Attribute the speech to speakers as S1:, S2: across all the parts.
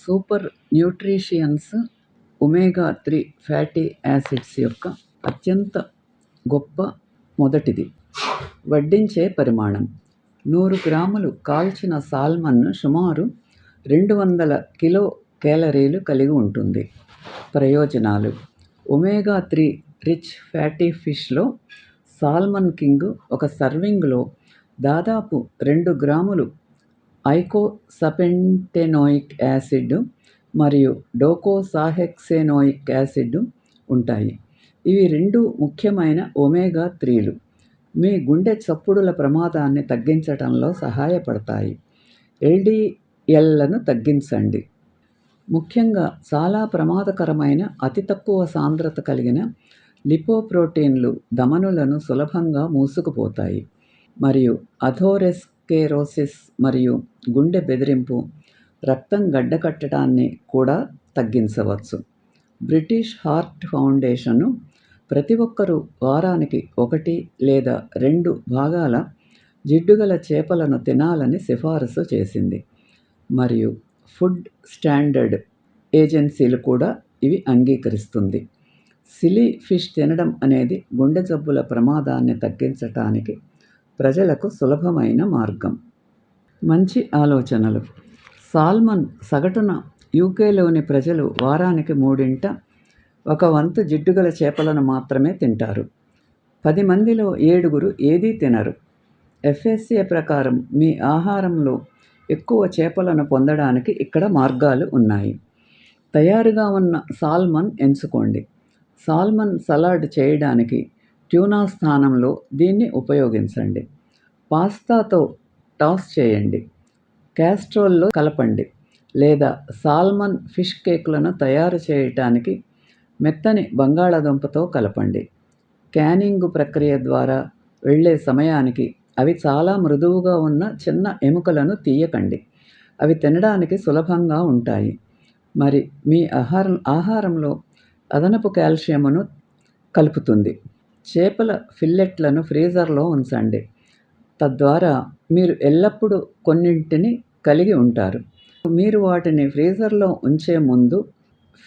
S1: Super nutritions omega three fatty acids యొక్క అత్యంత గొప్ప మొదటిది. వడ్డించే పరిమాణం. నూరు గ్రాములు కాల్చిన సాల్మన్ సుమారు రెండు వందల కిలో క్యాలరీలు కలిగి ఉంటుంది. ప్రయోజనాలు. ఒమేగా త్రీ రిచ్ ఫ్యాటీ ఫిష్లో సాల్మన్ కింగ్ ఒక సర్వింగ్లో దాదాపు రెండు గ్రాములు ఐకోసపెంటెనోయిక్ యాసిడ్ మరియు డోకోసాహెక్సేనోయిక్ యాసిడ్ ఉంటాయి. ఇవి రెండు ముఖ్యమైన ఒమేగా త్రీలు. మీ గుండె చప్పుడుల ప్రమాదాన్ని తగ్గించడంలో సహాయపడతాయి. ఎల్డిఎల్లను తగ్గించండి. ముఖ్యంగా చాలా ప్రమాదకరమైన అతి తక్కువ సాంద్రత కలిగిన లిపోప్రోటీన్లు ధమనులను సులభంగా మూసుకుపోతాయి. మరియు అథెరోస్క్లెరోసిస్ మరియు గుండె బెదిరింపు రక్తం గడ్డకట్టడాన్ని కూడా తగ్గించవచ్చు. బ్రిటిష్ హార్ట్ ఫౌండేషను ప్రతి ఒక్కరూ వారానికి ఒకటి లేదా రెండు భాగాల జిడ్డుగల చేపలను తినాలని సిఫారసు చేసింది. మరియు ఫుడ్ స్టాండర్డ్ ఏజెన్సీలు కూడా ఇవి అంగీకరిస్తుంది. సిలీ ఫిష్ తినడం అనేది గుండె జబ్బుల ప్రమాదాన్ని తగ్గించటానికి ప్రజలకు సులభమైన మార్గం. మంచి ఆలోచనలు. సాల్మన్ సగటున యూకేలోని ప్రజలు వారానికి మూడింట ఒక వంతు జిడ్డుగల చేపలను మాత్రమే తింటారు. పది మందిలో ఏడుగురు ఏదీ తినరు. ఎఫ్ఎస్ఏ ప్రకారం మీ ఆహారంలో ఎక్కువ చేపలను పొందడానికి ఇక్కడ మార్గాలు ఉన్నాయి. తయారుగా ఉన్న సాల్మన్ ఎంచుకోండి. సాల్మన్ సలాడ్ చేయడానికి ట్యూనా స్థానంలో దీన్ని ఉపయోగించండి. పాస్తాతో టాస్ చేయండి. క్యాస్ట్రోల్లో కలపండి. లేదా సాల్మన్ ఫిష్ కేకులను తయారు చేయటానికి మెత్తని బంగాళాదుంపతో కలపండి. క్యానింగ్ ప్రక్రియ ద్వారా వెళ్ళే సమయానికి అవి చాలా మృదువుగా ఉన్న చిన్న ఎముకలను తీయకండి. అవి తినడానికి సులభంగా ఉంటాయి. మరి మీ ఆహారం ఆహారంలో అదనపు కాల్షియంను కలుపుతుంది. చేపల ఫిల్లెట్లను ఫ్రీజర్లో ఉంచండి. తద్వారా మీరు ఎల్లప్పుడూ కొన్నింటిని కలిగి ఉంటారు. మీరు వాటిని ఫ్రీజర్లో ఉంచే ముందు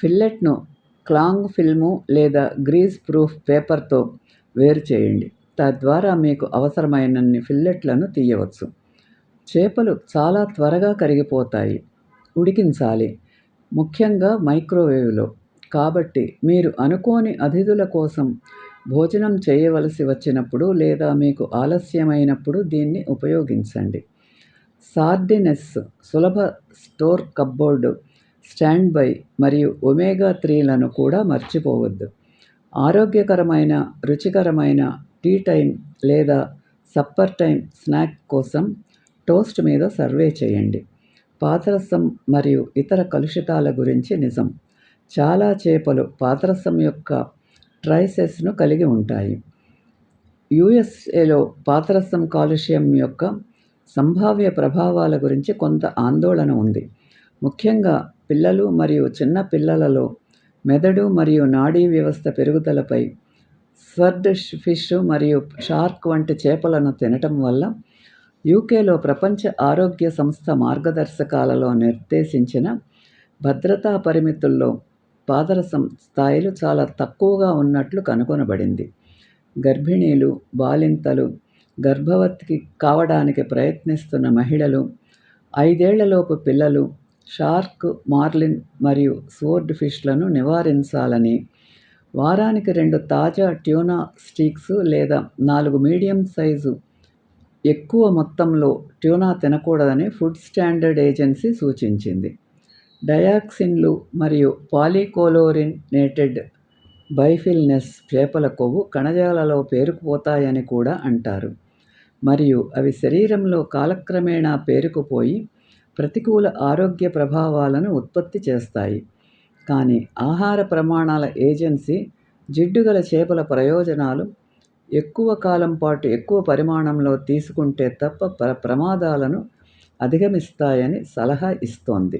S1: ఫిల్లెట్ను క్లాంగ్ ఫిల్ము లేదా గ్రీజ్ ప్రూఫ్ పేపర్తో వేరు చేయండి. తద్వారా మీకు అవసరమైనన్ని ఫిల్లెట్లను తీయవచ్చు. చేపలు చాలా త్వరగా కరిగిపోతాయి. ఉడికించాలి. ముఖ్యంగా మైక్రోవేవ్లో. కాబట్టి మీరు అనుకోని అతిథుల కోసం భోజనం చేయవలసి వచ్చినప్పుడు లేదా మీకు ఆలస్యమైనప్పుడు దీన్ని ఉపయోగించండి. సార్డినెస్ సులభ స్టోర్ కప్బోర్డ్ స్టాండ్ బై మరియు ఒమేగా త్రీలను కూడా మర్చిపోవద్దు. ఆరోగ్యకరమైన రుచికరమైన టీ టైం లేదా సప్పర్ టైం స్నాక్ కోసం టోస్ట్ మీద సర్వే చేయండి. పాదరసం మరియు ఇతర కలుషితాల గురించి నిజం. చాలా చేపలు పాదరసం యొక్క ట్రైసెస్ను కలిగి ఉంటాయి. యుఎస్ఏలో పాదరసం కాలుష్యం యొక్క సంభావ్య ప్రభావాల గురించి కొంత ఆందోళన ఉంది. ముఖ్యంగా పిల్లలు మరియు చిన్న పిల్లలలో మెదడు మరియు నాడీ వ్యవస్థ పెరుగుదలపై స్వర్డ్ ఫిష్ మరియు షార్క్ వంటి చేపలను తినటం వల్ల యూకేలో ప్రపంచ ఆరోగ్య సంస్థ మార్గదర్శకాలలో నిర్దేశించిన భద్రతా పరిమితుల్లో పాదరసం స్థాయిలు చాలా తక్కువగా ఉన్నట్లు కనుగొనబడింది. గర్భిణీలు బాలింతలు గర్భవతికి కావడానికి ప్రయత్నిస్తున్న మహిళలు ఐదేళ్ళలోపు పిల్లలు షార్క్ మార్లిన్ మరియు స్వోర్డ్ ఫిష్లను నివారించాలని వారానికి రెండు తాజా ట్యూనా స్టీక్స్ లేదా నాలుగు మీడియం సైజు ఎక్కువ మొత్తంలో ట్యూనా తినకూడదని ఫుడ్ స్టాండర్డ్ ఏజెన్సీ సూచించింది. డయాక్సిన్లు మరియు పాలికోలోరినేటెడ్ బైఫిల్నెస్ చేపల కొవ్వు కణజాలలో పేరుకుపోతాయని కూడా అంటారు. మరియు అవి శరీరంలో కాలక్రమేణా పేరుకుపోయి ప్రతికూల ఆరోగ్య ప్రభావాలను ఉత్పత్తి చేస్తాయి. కానీ ఆహార ప్రమాణాల ఏజెన్సీ జిడ్డుగల చేపల ప్రయోజనాలు ఎక్కువ కాలం పాటు ఎక్కువ పరిమాణంలో తీసుకుంటే తప్ప ప్ర ప్రమాదాలను అధిగమిస్తాయని సలహా ఇస్తోంది.